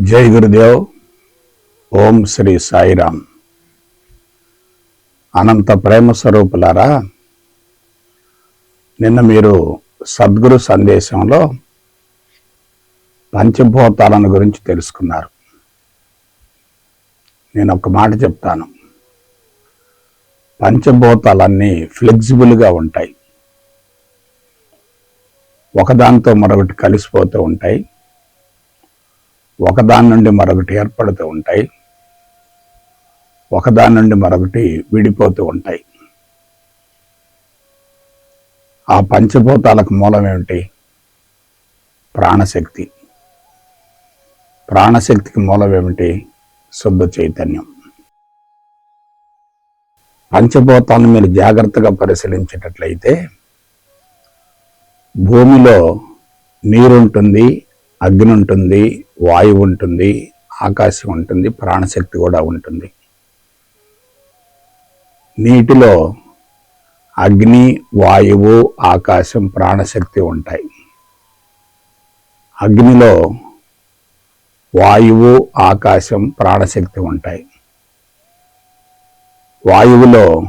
జై గురుదేవ్. ఓం శ్రీ సాయిరామ్. అనంత ప్రేమ స్వరూపులారా నిన్న మీరు సద్గురు సందేశంలో పంచభూతాలను గురించి తెలుసుకున్నారు. నేను ఒక మాట చెప్తాను. పంచభూతాలన్నీ ఫ్లెక్సిబుల్గా ఉంటాయి. ఒకదాంతో మరొకటి కలిసిపోతూ ఉంటాయి. ఒకదాని నుండి మరొకటి ఏర్పడుతూ ఉంటాయి. ఒకదాని నుండి మరొకటి విడిపోతూ ఉంటాయి. ఆ పంచభూతాలకు మూలం ఏమిటి? ప్రాణశక్తి. ప్రాణశక్తికి మూలం ఏమిటి? శుద్ధ చైతన్యం. పంచభూతాలను మీరు జాగ్రత్తగా పరిశీలించేటట్లయితే భూమిలో నీరుంటుంది అగ్ని ఉంటుంది వాయువు ఉంటుంది ఆకాశం ఉంటుంది ప్రాణశక్తి కూడా ఉంటుంది. నీటిలో అగ్ని వాయువు ఆకాశం ప్రాణశక్తి ఉంటాయి. అగ్నిలో వాయువు ఆకాశం ప్రాణశక్తి ఉంటాయి. వాయువులో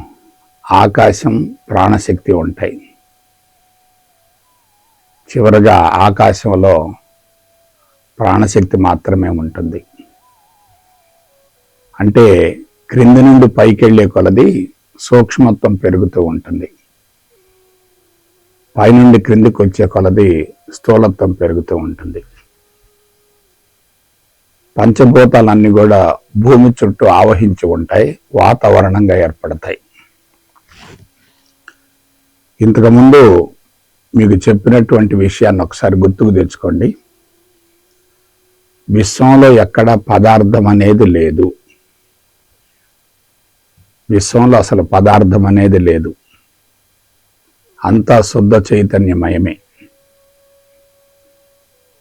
ఆకాశం ప్రాణశక్తి ఉంటాయి. చివరగా ఆకాశంలో ప్రాణశక్తి మాత్రమే ఉంటుంది. అంటే క్రింది నుండి పైకి వెళ్ళే కొలది సూక్ష్మత్వం పెరుగుతూ ఉంటుంది. పైనుండి క్రిందికి వచ్చే కొలది స్థూలత్వం పెరుగుతూ ఉంటుంది. పంచభూతాలన్నీ కూడా భూమి చుట్టూ ఆవహించి ఉంటాయి వాతావరణంగా ఏర్పడతాయి. ఇంతకుముందు మీకు చెప్పినటువంటి విషయాన్ని ఒకసారి గుర్తుకు తెచ్చుకోండి. విశ్వంలో ఎక్కడ పదార్థం అనేది లేదు. విశ్వంలో అసలు పదార్థం అనేది లేదు. అంతా శుద్ధ చైతన్యమయమే.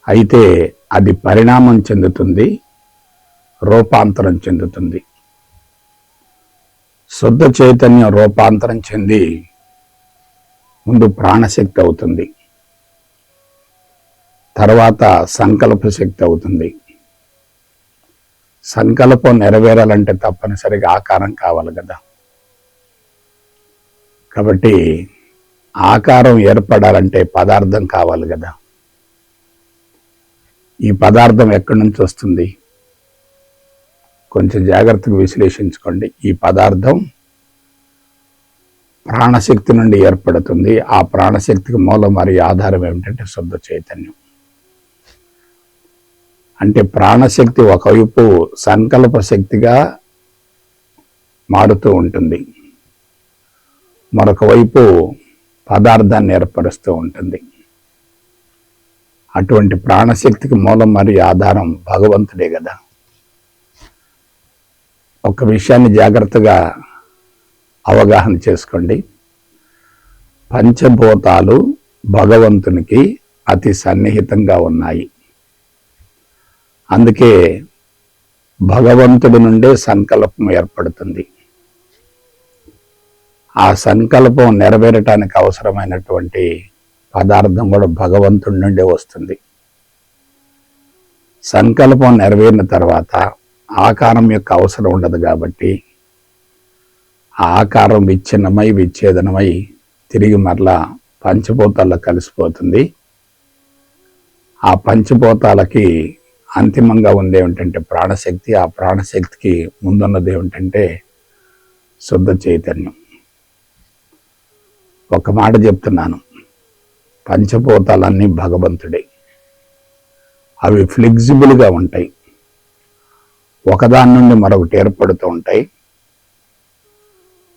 అయితే అది పరిణామం చెందుతుంది రూపాంతరం చెందుతుంది. శుద్ధ చైతన్యం రూపాంతరం చెంది ముందు ప్రాణశక్తి అవుతుంది. తర్వాత సంకల్ప శక్తి అవుతుంది. సంకల్పం నెరవేరాలంటే తప్పనిసరిగా ఆకారం కావాలి కదా. కాబట్టి ఆకారం ఏర్పడాలంటే పదార్థం కావాలి కదా. ఈ పదార్థం ఎక్కడి నుంచి వస్తుంది? కొంచెం జాగ్రత్తగా విశ్లేషించుకోండి. ఈ పదార్థం ప్రాణశక్తి నుండి ఏర్పడుతుంది. ఆ ప్రాణశక్తికి మూలం మరియు ఆధారం ఏమిటంటే శుద్ధ చైతన్యం. అంటే ప్రాణశక్తి ఒకవైపు సంకల్ప శక్తిగా మారుతూ ఉంటుంది. మరొక వైపు పదార్థాన్ని ఏర్పరుస్తూ ఉంటుంది. అటువంటి ప్రాణశక్తికి మూలం మరియు ఆధారం భగవంతుడే కదా. ఒక విషయాన్ని జాగ్రత్తగా అవగాహన చేసుకోండి. పంచభూతాలు భగవంతునికి అతి సన్నిహితంగా ఉన్నాయి. అందుకే భగవంతుడి నుండే సంకల్పం ఏర్పడుతుంది. ఆ సంకల్పం నెరవేరటానికి అవసరమైనటువంటి పదార్థం కూడా భగవంతుడి నుండే వస్తుంది. సంకల్పం నెరవేరిన తర్వాత ఆకారం యొక్క అవసరం ఉండదు కాబట్టి ఆ ఆకారం విచ్ఛిన్నమై విచ్ఛేదనమై తిరిగి మరలా పంచభూతాల్లో కలిసిపోతుంది. ఆ పంచభూతాలకి అంతిమంగా ఉంది ఏమిటంటే ప్రాణశక్తి ఆ ప్రాణశక్తికి ముందున్నది ఏమిటంటే శుద్ధ చైతన్యం. ఒక మాట చెప్తున్నాను. పంచభూతాలన్నీ భగవంతుడే. అవి ఫ్లెక్సిబుల్గా ఉంటాయి. ఒకదాని నుండి మరొకటి ఏర్పడుతూ ఉంటాయి.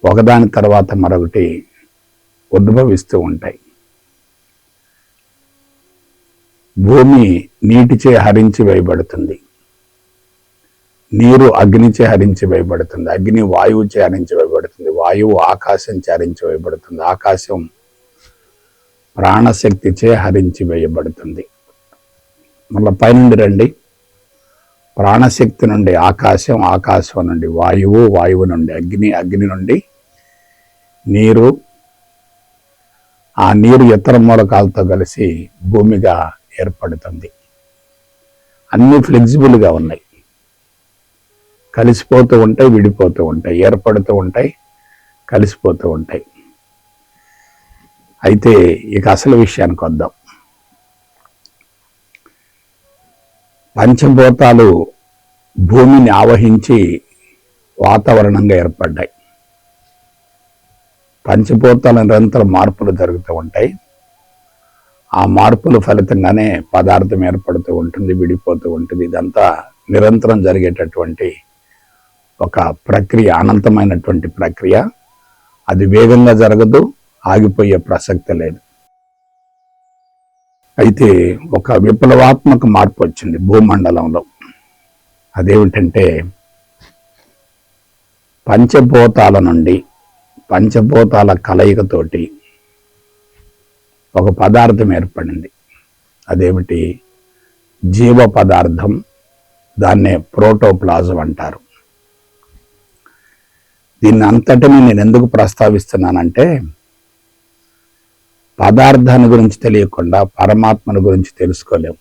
ఒకదాని తర్వాత మరొకటి ఉద్భవిస్తూ ఉంటాయి. భూమి నీటిచే హరించి వేయబడుతుంది. నీరు అగ్నిచే హరించి వేయబడుతుంది. అగ్ని వాయువుచే హరించి వేయబడుతుంది. వాయువు ఆకాశం హరించి వేయబడుతుంది. ఆకాశం ప్రాణశక్తిచే హరించి వేయబడుతుంది. మళ్ళీ పైనుండి రండి. ప్రాణశక్తి నుండి ఆకాశం ఆకాశం నుండి వాయువు వాయువు నుండి అగ్ని అగ్ని నుండి నీరు. ఆ నీరు ఇతర మూలకాలతో కలిసి భూమిగా ఏర్పడుతుంది. అన్ని ఫ్లెక్సిబుల్గా ఉన్నాయి. కలిసిపోతూ ఉంటాయి విడిపోతూ ఉంటాయి ఏర్పడుతూ ఉంటాయి కలిసిపోతూ ఉంటాయి. అయితే ఇక అసలు విషయానికి వద్దాం. పంచభూతాలు భూమిని ఆవహించి వాతావరణంగా ఏర్పడ్డాయి. పంచభూతాల నిరంతరం మార్పులు జరుగుతూ ఉంటాయి. ఆ మార్పుల ఫలితంగానే పదార్థం ఏర్పడుతూ ఉంటుంది విడిపోతూ ఉంటుంది. ఇదంతా నిరంతరం జరిగేటటువంటి ఒక ప్రక్రియ అనంతమైనటువంటి ప్రక్రియ. అది వేగంగా జరగదు ఆగిపోయే ప్రసక్తి లేదు. అయితే ఒక విప్లవాత్మక మార్పు వచ్చింది భూమండలంలో. అదేమిటంటే పంచభూతాల నుండి పంచభూతాల కలయికతోటి ఒక పదార్థం ఏర్పడింది. అదేమిటి? జీవ పదార్థం దాన్నే ప్రోటోప్లాజం అంటారు. దీన్ని అంతటిని నేను ఎందుకు ప్రస్తావిస్తున్నానంటే పదార్థాన్ని గురించి తెలియకుండా పరమాత్మను గురించి తెలుసుకోలేము.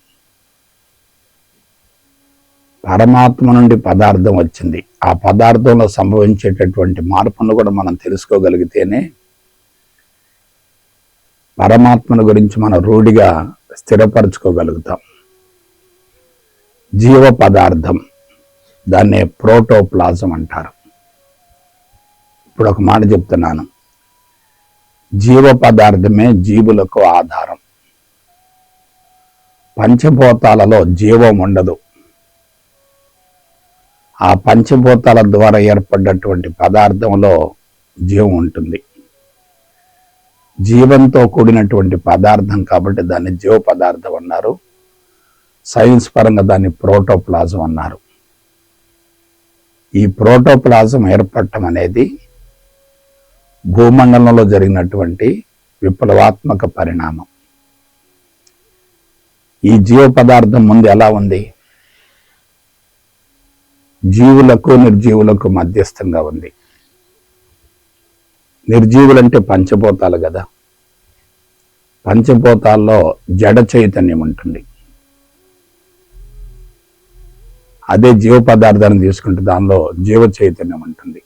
పరమాత్మ నుండి పదార్థం వచ్చింది. ఆ పదార్థంలో సంభవించేటటువంటి మార్పును కూడా మనం తెలుసుకోగలిగితేనే పరమాత్మను గురించి మనం రూఢిగా స్థిరపరచుకోగలుగుతాం. జీవ పదార్థం దాన్నే ప్రోటోప్లాజం అంటారు. ఇప్పుడు ఒక మాట చెప్తున్నాను. జీవ పదార్థమే జీవులకు ఆధారం. పంచభూతాలలో జీవం ఉండదు. ఆ పంచభూతాల ద్వారా ఏర్పడ్డటువంటి పదార్థంలో జీవం ఉంటుంది. జీవంతో కూడినటువంటి పదార్థం కాబట్టి దాన్ని జీవ పదార్థం అన్నారు. సైన్స్ పరంగా దాన్ని ప్రోటోప్లాజం అన్నారు. ఈ ప్రోటోప్లాజం ఏర్పడటం అనేది భూమండలంలో జరిగినటువంటి విప్లవాత్మక పరిణామం. ఈ జీవ పదార్థం ముందు ఎలా ఉంది? జీవులకు నిర్జీవులకు మధ్యస్థంగా ఉంది. నిర్జీవులంటే పంచభూతాలు కదా. పంచభూతాల్లో జడ చైతన్యం ఉంటుంది. అదే జీవ పదార్థాన్ని తీసుకుంటే దానిలో జీవ చైతన్యం ఉంటుంది.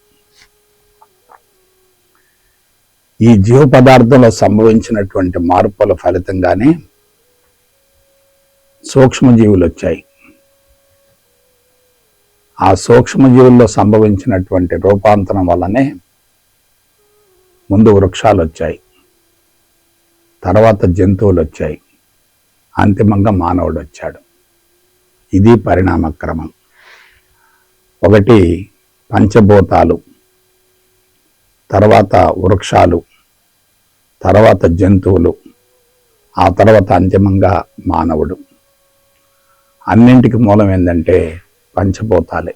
ఈ జీవ పదార్థంలో సంభవించినటువంటి మార్పుల ఫలితంగానే సూక్ష్మజీవులు వచ్చాయి. ఆ సూక్ష్మజీవుల్లో సంభవించినటువంటి రూపాంతరం వల్లనే ముందు వృక్షాలు వచ్చాయి తర్వాత జంతువులు వచ్చాయి అంతిమంగా మానవుడు వచ్చాడు ఇది పరిణామక్రమం. ఒకటి పంచభూతాలు తర్వాత వృక్షాలు తర్వాత జంతువులు ఆ తర్వాత అంతిమంగా మానవుడు. అన్నింటికి మూలం ఏంటంటే పంచభూతాలే.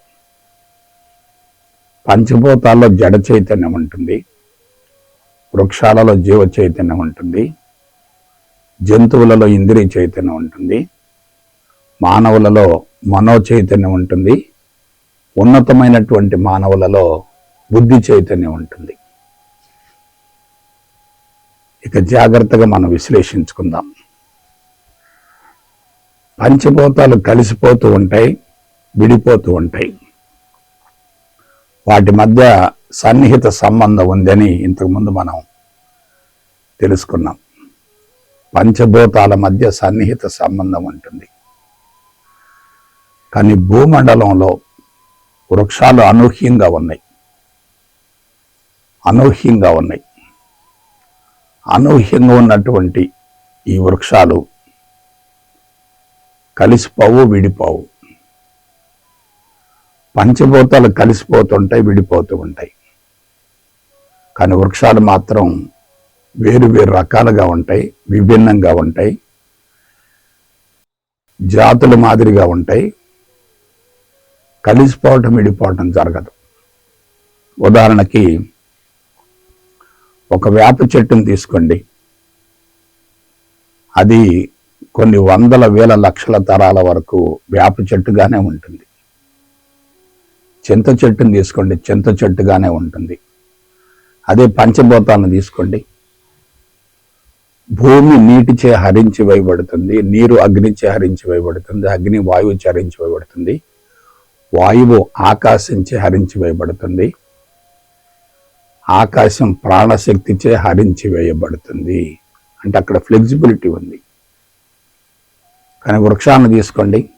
పంచభూతాల్లో జడ చైతన్యం ఉంటుంది. వృక్షాలలో జీవ చైతన్యం ఉంటుంది. జంతువులలో ఇంద్రియ చైతన్యం ఉంటుంది. మానవులలో మనో చైతన్యం ఉంటుంది. ఉన్నతమైనటువంటి మానవులలో బుద్ధి చైతన్యం ఉంటుంది. ఇక జాగ్రత్తగా మనం విశ్లేషించుకుందాం. పంచభూతాలు కలిసిపోతూ ఉంటాయి విడిపోతూ ఉంటాయి. వాటి మధ్య సన్నిహిత సంబంధం ఉందని ఇంతకుముందు మనం తెలుసుకున్నాం. పంచభూతాల మధ్య సన్నిహిత సంబంధం ఉంటుంది. కానీ భూమండలంలో వృక్షాలు అనూహ్యంగా ఉన్నాయి. అనూహ్యంగా ఉన్నాయి. అనూహ్యంగా ఉన్నటువంటి ఈ వృక్షాలు కలిసిపోవు విడిపోవు. పంచభూతాలు కలిసిపోతుంటాయి విడిపోతూ ఉంటాయి. కానీ వృక్షాలు మాత్రం వేరు వేరు రకాలుగా ఉంటాయి విభిన్నంగా ఉంటాయి జాతుల మాదిరిగా ఉంటాయి. కలిసిపోవటం విడిపోవటం జరగదు. ఉదాహరణకి ఒక వేప చెట్టును తీసుకోండి. అది కొన్ని వందల వేల లక్షల తరాల వరకు వేప చెట్టుగానే ఉంటుంది. చింత చెట్టుని తీసుకోండి చింత చెట్టుగానే ఉంటుంది. అదే పంచభూతాన్ని తీసుకోండి. భూమి నీటిచే హరించి వేయబడుతుంది నీరు అగ్నిచే హరించి వేయబడుతుంది అగ్ని వాయువుచే హరించి వేయబడుతుంది వాయువు ఆకాశంచే హరించి వేయబడుతుంది ఆకాశం ప్రాణశక్తిచే హరించి వేయబడుతుంది. అంటే అక్కడ ఫ్లెక్సిబిలిటీ ఉంది. కానీ వృక్షాన్ని తీసుకోండి.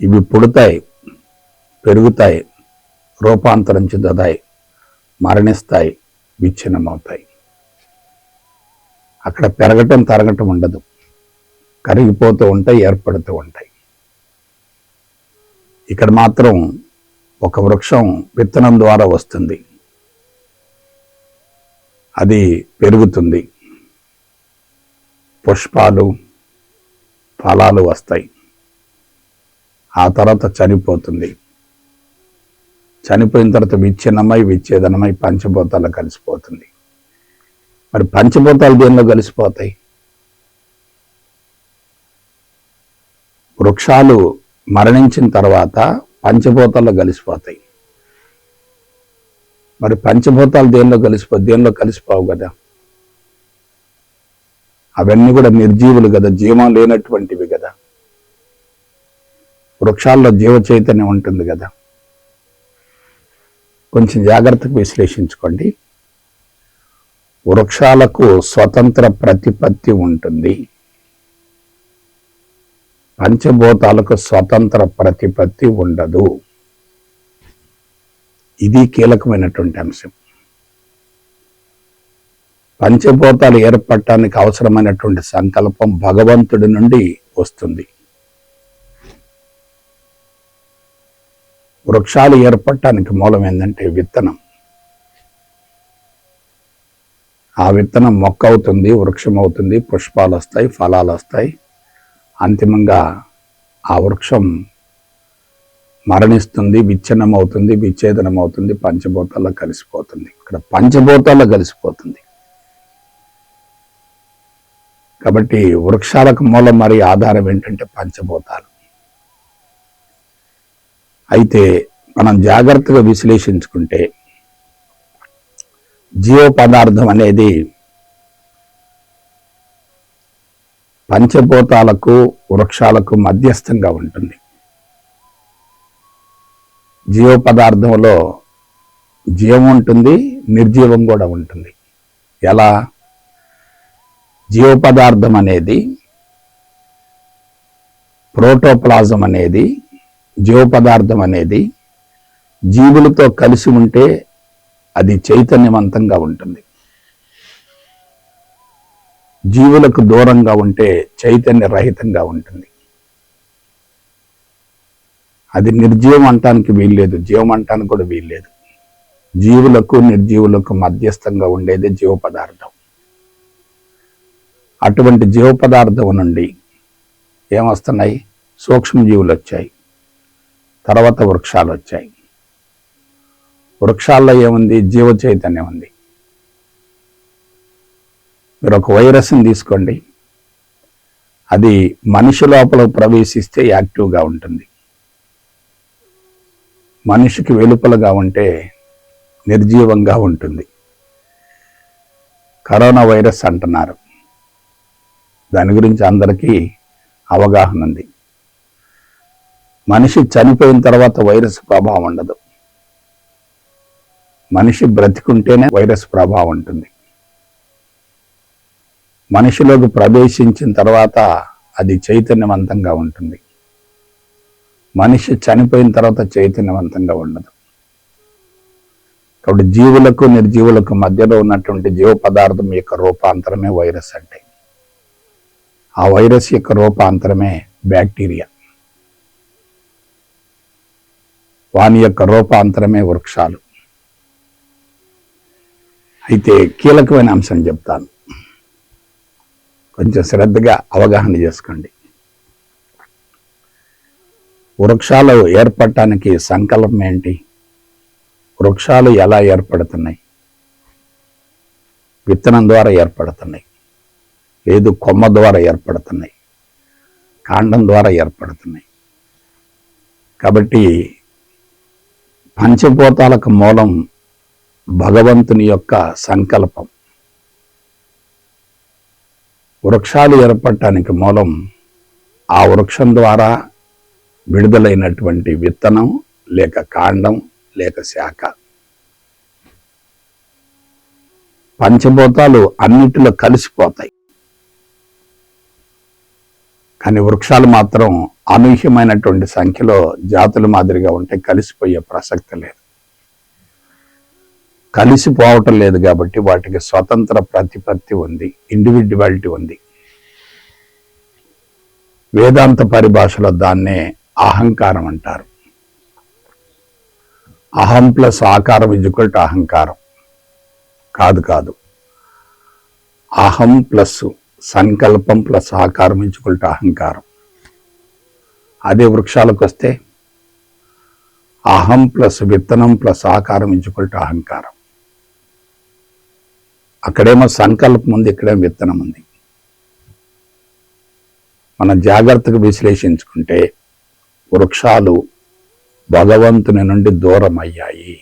ఇవి పుడతాయి పెరుగుతాయి రూపాంతరం చెందుతాయి. మరణిస్తాయి విచ్ఛిన్నమవుతాయి. అక్కడ పెరగటం తరగటం ఉండదు. కరిగిపోతూ ఉంటాయి ఏర్పడుతూ ఉంటాయి. ఇక్కడ మాత్రం ఒక వృక్షం విత్తనం ద్వారా వస్తుంది. అది పెరుగుతుంది. పుష్పాలు ఫలాలు వస్తాయి. ఆ తర్వాత చనిపోతుంది. చనిపోయిన తర్వాత విచ్ఛిన్నమై విచ్ఛేదనమై పంచభూతాలు కలిసిపోతుంది. మరి పంచభూతాలు దేనిలో కలిసిపోతాయి? వృక్షాలు మరణించిన తర్వాత పంచభూతాల్లో కలిసిపోతాయి. మరి పంచభూతాలు దేనిలో కలిసిపో దేనిలో కలిసిపోవు కదా? అవన్నీ కూడా నిర్జీవులు కదా జీవం లేనటువంటివి కదా. వృక్షాల్లో జీవ చైతన్యం ఉంటుంది కదా. కొంచెం జాగ్రత్తగా విశ్లేషించుకోండి. వృక్షాలకు స్వతంత్ర ప్రతిపత్తి ఉంటుంది. పంచభూతాలకు స్వతంత్ర ప్రతిపత్తి ఉండదు. ఇది కీలకమైనటువంటి అంశం. పంచభూతాలు ఏర్పడటానికి అవసరమైనటువంటి సంకల్పం భగవంతుడి నుండి వస్తుంది. వృక్షాలు ఏర్పడటానికి మూలం ఏంటంటే విత్తనం. ఆ విత్తనం మొక్క అవుతుంది వృక్షం అవుతుంది పుష్పాలు వస్తాయి ఫలాలు వస్తాయి. అంతిమంగా ఆ వృక్షం మరణిస్తుంది విచ్ఛిన్నం అవుతుంది విచ్ఛేదనం అవుతుంది పంచభూతాల్లో కలిసిపోతుంది. ఇక్కడ పంచభూతాల్లో కలిసిపోతుంది. కాబట్టి వృక్షాలకు మూలం మరి ఆధారం ఏంటంటే పంచభూతాలు. అయితే మనం జాగ్రత్తగా విశ్లేషించుకుంటే జీవ పదార్థం అనేది పంచభూతాలకు వృక్షాలకు మధ్యస్థంగా ఉంటుంది. జీవ పదార్థంలో జీవం ఉంటుంది నిర్జీవం కూడా ఉంటుంది. ఎలా? జీవ పదార్థం అనేది ప్రోటోప్లాజం అనేది జీవ పదార్థం అనేది జీవులతో కలిసి ఉంటే అది చైతన్యవంతంగా ఉంటుంది. జీవులకు దూరంగా ఉంటే చైతన్య రహితంగా ఉంటుంది. అది నిర్జీవం అంటానికి వీల్లేదు జీవం అంటానికి కూడా వీల్లేదు. జీవులకు నిర్జీవులకు మధ్యస్థంగా ఉండేది జీవ పదార్థం అటువంటి జీవ పదార్థం నుండి ఏమొస్తున్నాయి? సూక్ష్మజీవులు వచ్చాయి తర్వాత వృక్షాలు వచ్చాయి. వృక్షాల్లో ఏముంది? జీవ చైతన్యం ఉంది. మీరు ఒక వైరస్ని తీసుకోండి. అది మనిషి లోపల ప్రవేశిస్తే యాక్టివ్గా ఉంటుంది. మనిషికి వెలుపలగా ఉంటే నిర్జీవంగా ఉంటుంది. కరోనా వైరస్ అంటున్నారు. దాని గురించి అందరికీ అవగాహన ఉంది. మనిషి చనిపోయిన తర్వాత వైరస్ ప్రభావం ఉండదు. మనిషి బ్రతికుంటేనే వైరస్ ప్రభావం ఉంటుంది. మనిషిలోకి ప్రవేశించిన తర్వాత అది చైతన్యవంతంగా ఉంటుంది. మనిషి చనిపోయిన తర్వాత చైతన్యవంతంగా ఉండదు. కాబట్టి జీవులకు నిర్జీవులకు మధ్యలో ఉన్నటువంటి జీవ పదార్థం యొక్క రూపాంతరమే వైరస్ అంటే. ఆ వైరస్ యొక్క రూపాంతరమే బ్యాక్టీరియా. వాని యొక్క రూపాంతరమే వృక్షాలు. అయితే కీలకమైన అంశం చెప్తాను. కొంచెం శ్రద్ధగా అవగాహన చేసుకోండి. వృక్షాలు ఏర్పడటానికి సంకల్పం ఏంటి? వృక్షాలు ఎలా ఏర్పడుతున్నాయి? విత్తనం ద్వారా ఏర్పడుతున్నాయి. లేదు కొమ్మ ద్వారా ఏర్పడుతున్నాయి. కాండం ద్వారా ఏర్పడుతున్నాయి. కాబట్టి పంచభూతాలకు మూలం భగవంతుని యొక్క సంకల్పం. వృక్షాలు ఏర్పడటానికి మూలం ఆ వృక్షం ద్వారా విడుదలైనటువంటి విత్తనం లేక కాండం లేక శాఖ. పంచభూతాలు అన్నిటిలో కలిసిపోతాయి. కానీ వృక్షాలు మాత్రం అనూహ్యమైనటువంటి సంఖ్యలో జాతుల మాదిరిగా ఉంటే కలిసిపోయే ప్రసక్తి లేదు. కలిసిపోవటం లేదు కాబట్టి వాటికి స్వతంత్ర ప్రతిపత్తి ఉంది ఇండివిడ్యువాలిటీ ఉంది. వేదాంత పరిభాషలో దాన్నే అహంకారం అంటారు. అహం ప్లస్ ఆకారం ఇజుకల్ టు అహంకారం. కాదు కాదు. అహం ప్లస్ సంకల్పం ప్లస్ ఆకారం ఇజుకల్ టు అహంకారం. అదే వృక్షాలకు వస్తే అహం ప్లస్ విత్తనం ప్లస్ ఆకారం ఇజుకల్ అహంకారం. అక్కడేమో సంకల్పం ఉంది ఇక్కడేమో విత్తనం ఉంది. మనం జాగ్రత్తగా విశ్లేషించుకుంటే వృక్షాలు భగవంతుని నుండి దూరం అయ్యాయి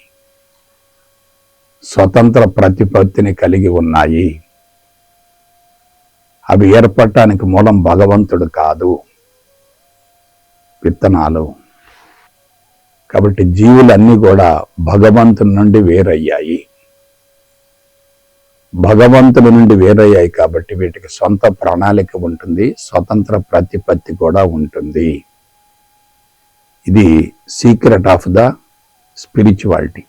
స్వతంత్ర ప్రతిపత్తిని కలిగి ఉన్నాయి. అవి ఏర్పడటానికి మూలం భగవంతుడు కాదు. విత్తనాలు కాబట్టి జీవులన్నీ కూడా భగవంతుని నుండి వేరయ్యాయి. భగవంతుడి నుండి వేరయ్యాయి కాబట్టి వీటికి సొంత ప్రణాళిక ఉంటుంది స్వతంత్ర ప్రతిపత్తి కూడా ఉంటుంది. ఇది సీక్రెట్ ఆఫ్ ద స్పిరిచువాలిటీ.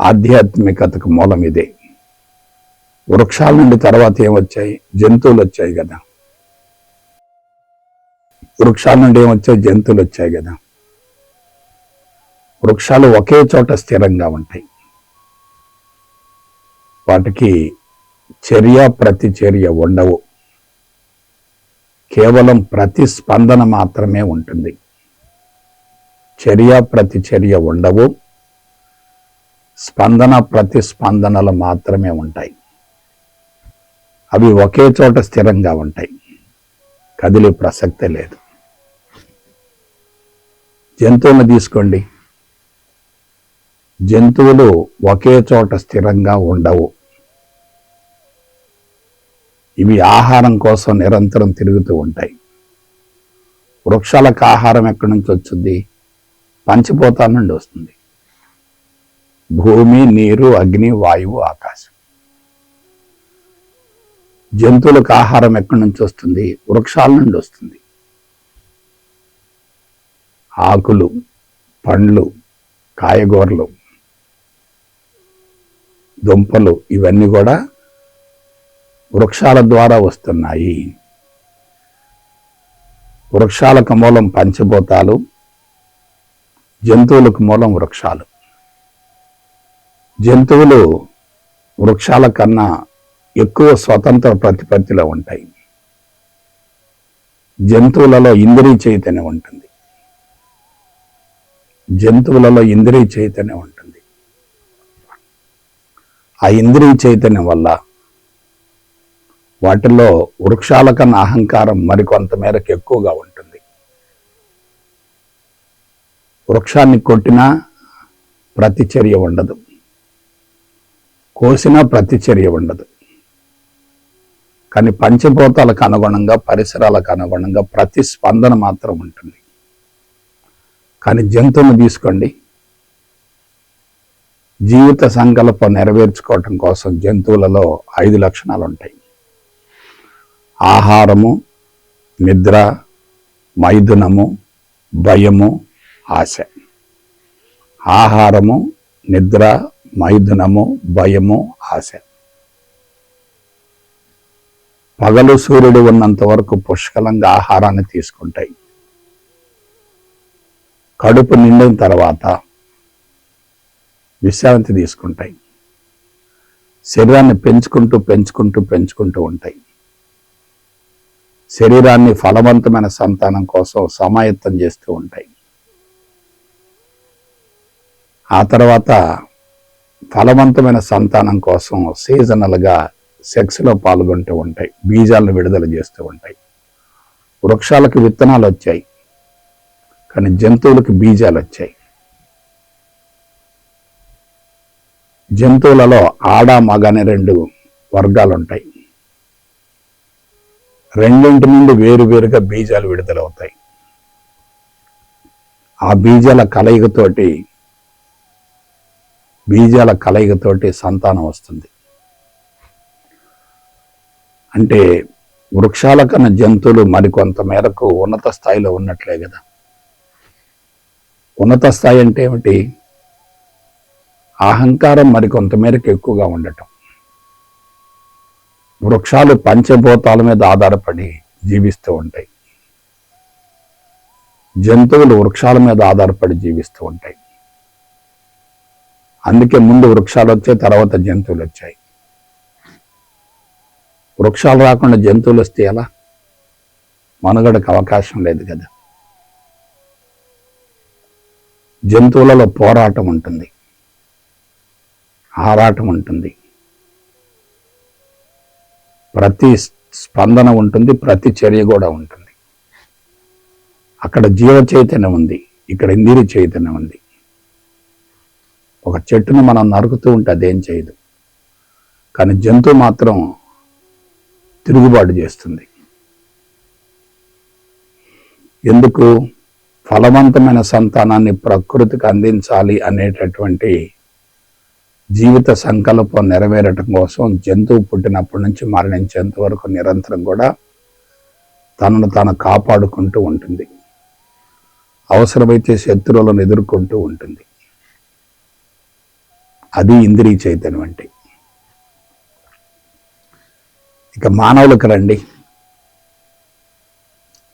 ఆధ్యాత్మికతకు మూలం ఇదే. వృక్షాల నుండి తర్వాత ఏమొచ్చాయి? జంతువులు వచ్చాయి కదా. వృక్షాల నుండి ఏమొచ్చాయి జంతువులు వచ్చాయి కదా. వృక్షాలు ఒకే చోట స్థిరంగా ఉంటాయి. వాటికి చర్య ప్రతిచర్య ఉండవు. కేవలం ప్రతిస్పందన మాత్రమే ఉంటుంది. చర్య ప్రతిచర్య ఉండవు. స్పందన ప్రతిస్పందనలు మాత్రమే ఉంటాయి. అవి ఒకే చోట స్థిరంగా ఉంటాయి. కదిలే ప్రసక్తే లేదు. జంతువులను తీసుకోండి. జంతువులు ఒకే చోట స్థిరంగా ఉండవు. ఇవి ఆహారం కోసం నిరంతరం తిరుగుతూ ఉంటాయి. వృక్షాలకు ఆహారం ఎక్కడి నుంచి వచ్చింది పంచిపోతా నుండి వస్తుంది. భూమి నీరు అగ్ని వాయువు ఆకాశం. జంతువులకు ఆహారం ఎక్కడి నుంచి వస్తుంది? వృక్షాల నుండి వస్తుంది. ఆకులు పండ్లు కాయగూరలు దుంపలు ఇవన్నీ కూడా వృక్షాల ద్వారా వస్తున్నాయి. వృక్షాలకు మూలం పంచభూతాలు జంతువులకు మూలం వృక్షాలు. జంతువులు వృక్షాల కన్నా ఎక్కువ స్వతంత్ర ప్రతిపత్తిలో ఉంటాయి. జంతువులలో ఇంద్రియ చైతన్యం ఉంటుంది. జంతువులలో ఇంద్రియ చైతన్యం ఉంటుంది. ఆ ఇంద్రియ చైతన్యం వల్ల వాటిలో వృక్షాల కన్నా అహంకారం మరికొంత మేరకు ఎక్కువగా ఉంటుంది. వృక్షాన్ని కొట్టినా ప్రతిచర్య ఉండదు. కోసినా ప్రతిచర్య ఉండదు. కానీ పంచభూతాలకు అనుగుణంగా పరిసరాలకు అనుగుణంగా ప్రతిస్పందన మాత్రం ఉంటుంది. కానీ జంతువును తీసుకోండి. జీవిత సంకల్పం నెరవేర్చుకోవటం కోసం జంతువులలో ఐదు లక్షణాలు ఉంటాయి. ఆహారము నిద్ర మైథునము భయము ఆశ. ఆహారము నిద్ర మైథునము భయము ఆశ. పగలు సూర్యుడు ఉన్నంత వరకు పుష్కలంగా ఆహారాన్ని తీసుకుంటాయి. కడుపు నిండిన తర్వాత విశ్రాంతి తీసుకుంటాయి. శరీరాన్ని పెంచుకుంటూ పెంచుకుంటూ పెంచుకుంటూ ఉంటాయి. శరీరాన్ని ఫలవంతమైన సంతానం కోసం సమాయత్తం చేస్తూ ఉంటాయి. ఆ తర్వాత ఫలవంతమైన సంతానం కోసం సీజనల్గా సెక్స్లో పాల్గొంటూ ఉంటాయి. బీజాలను విడుదల చేస్తూ ఉంటాయి. వృక్షాలకు విత్తనాలు వచ్చాయి. కానీ జంతువులకు బీజాలు వచ్చాయి. జంతువులలో ఆడ మగ అనే రెండు వర్గాలు ఉంటాయి రెండింటి నుండి వేరు వేరుగా బీజాలు విడుదలవుతాయి. ఆ బీజాల కలయికతోటి బీజాల కలయికతోటి సంతానం వస్తుంది. అంటే వృక్షాల కన్నా జంతువులు మరికొంత మేరకు ఉన్నత స్థాయిలో ఉన్నట్లే కదా. ఉన్నత స్థాయి అంటే ఏమిటి? అహంకారం మరికొంతమేరకు ఎక్కువగా ఉండటం. వృక్షాలు పంచభూతాల మీద ఆధారపడి జీవిస్తూ ఉంటాయి. జంతువులు వృక్షాల మీద ఆధారపడి జీవిస్తూ ఉంటాయి. అందుకే ముందు వృక్షాలు వచ్చాయి తర్వాత జంతువులు వచ్చాయి. వృక్షాలు రాకుండా జంతువులు వస్తే ఎలా? మనుగడకు అవకాశం లేదు కదా. జంతువులలో పోరాటం ఉంటుంది. ఆరాటం ఉంటుంది. ప్రతి స్పందన ఉంటుంది ప్రతి చర్య కూడా ఉంటుంది. అక్కడ జీవ చైతన్యం ఉంది ఇక్కడ ఇందిరి చైతన్యం ఉంది. ఒక చెట్టును మనం నరుకుతూ ఉంటే అదేం చేయదు. కానీ జంతువు మాత్రం తిరుగుబాటు చేస్తుంది. ఎందుకు? ఫలవంతమైన సంతానాన్ని ప్రకృతికి అందించాలి అనేటటువంటి జీవిత సంకల్పం నెరవేరటం కోసం జంతువు పుట్టినప్పటి నుంచి మరణించేంత వరకు నిరంతరం కూడా తనను తాను కాపాడుకుంటూ ఉంటుంది. అవసరమైతే శత్రువులను ఎదుర్కొంటూ ఉంటుంది. అది ఇంద్రియ చైతన్యం అంటే. ఇక మానవులకు రండి.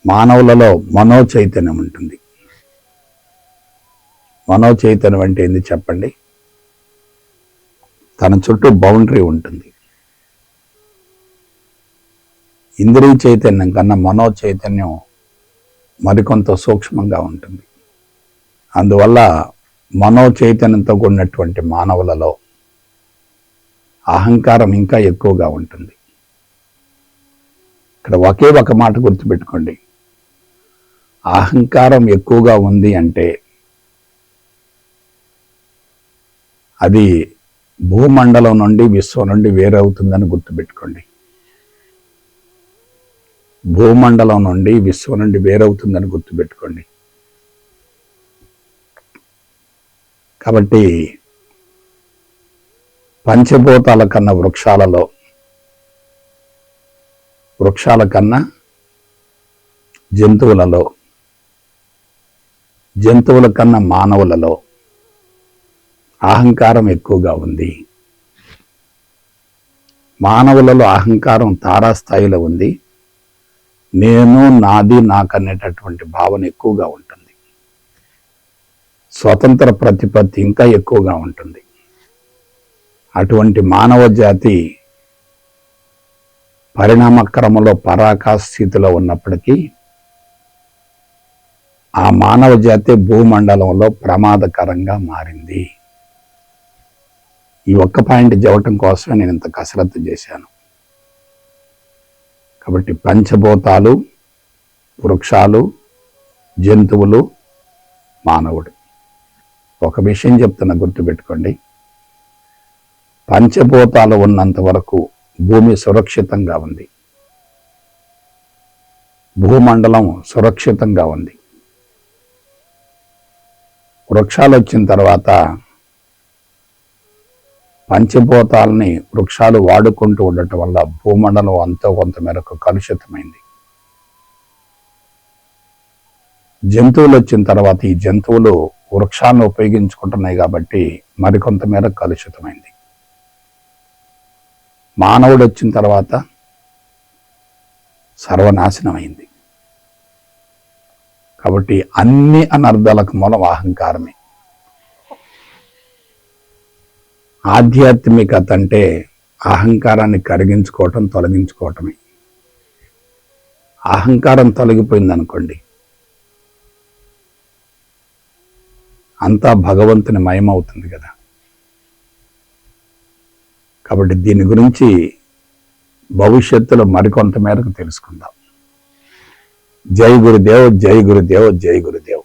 మానవులలో మనో చైతన్యం ఉంటుంది. మనోచైతన్యం అంటే ఏంది చెప్పండి? తన చుట్టూ బౌండరీ ఉంటుంది. ఇంద్రియ చైతన్యం కన్నా మనో చైతన్యం మరికొంత సూక్ష్మంగా ఉంటుంది. అందువల్ల మనో చైతన్యంతో కూడినటువంటి మానవులలో అహంకారం ఇంకా ఎక్కువగా ఉంటుంది. ఇక్కడ ఒకే ఒక మాట గుర్తుపెట్టుకోండి. అహంకారం ఎక్కువగా ఉంది అంటే అది భూమండలం నుండి విశ్వం నుండి వేరవుతుందని గుర్తుపెట్టుకోండి. భూమండలం నుండి విశ్వం నుండి వేరవుతుందని గుర్తుపెట్టుకోండి. కాబట్టి పంచభూతాల కన్నా వృక్షాలలో వృక్షాల కన్నా జంతువులలో జంతువుల కన్నా మానవులలో అహంకారం ఎక్కువగా ఉంది. మానవులలో అహంకారం తారాస్థాయిలో ఉంది. నేను నాది నాకనేటటువంటి భావన ఎక్కువగా ఉంటుంది. స్వతంత్ర ప్రతిపత్తి ఇంకా ఎక్కువగా ఉంటుంది. అటువంటి మానవ జాతి పరిణామక్రమంలో పరాకాశ స్థితిలో ఉన్నప్పటికీ ఆ మానవ జాతి భూమండలంలో ప్రమాదకరంగా మారింది. ఈ ఒక్క పాయింట్ చెప్పటం కోసమే నేను ఇంత కసరత్తు చేశాను. కాబట్టి పంచభూతాలు వృక్షాలు జంతువులు మానవుడు. ఒక విషయం చెప్తున్న గుర్తుపెట్టుకోండి పంచభూతాలు ఉన్నంత వరకు భూమి సురక్షితంగా ఉంది. భూమండలం సురక్షితంగా ఉంది. వృక్షాలు వచ్చిన తర్వాత పంచభూతాలని వృక్షాలు వాడుకుంటూ ఉండటం వల్ల భూమండలం అంతో కొంత మేరకు కలుషితమైంది. జంతువులు వచ్చిన తర్వాత ఈ జంతువులు వృక్షాలను ఉపయోగించుకుంటున్నాయి కాబట్టి మరికొంత మేరకు కలుషితమైంది. మానవుడు వచ్చిన తర్వాత సర్వనాశనమైంది. కాబట్టి అన్ని అనర్థాలకు మూలం అహంకారమే. ఆధ్యాత్మికత అంటే అహంకారాన్ని కరిగించుకోవటం తొలగించుకోవటమే. అహంకారం తొలగిపోయింది అనుకోండి అంతా భగవంతుని మయమవుతుంది కదా. కాబట్టి దీని గురించి భవిష్యత్తులో మరికొంత మేరకు తెలుసుకుందాం. జై గురుదేవ్ జై గురుదేవ్ జై గురుదేవ్.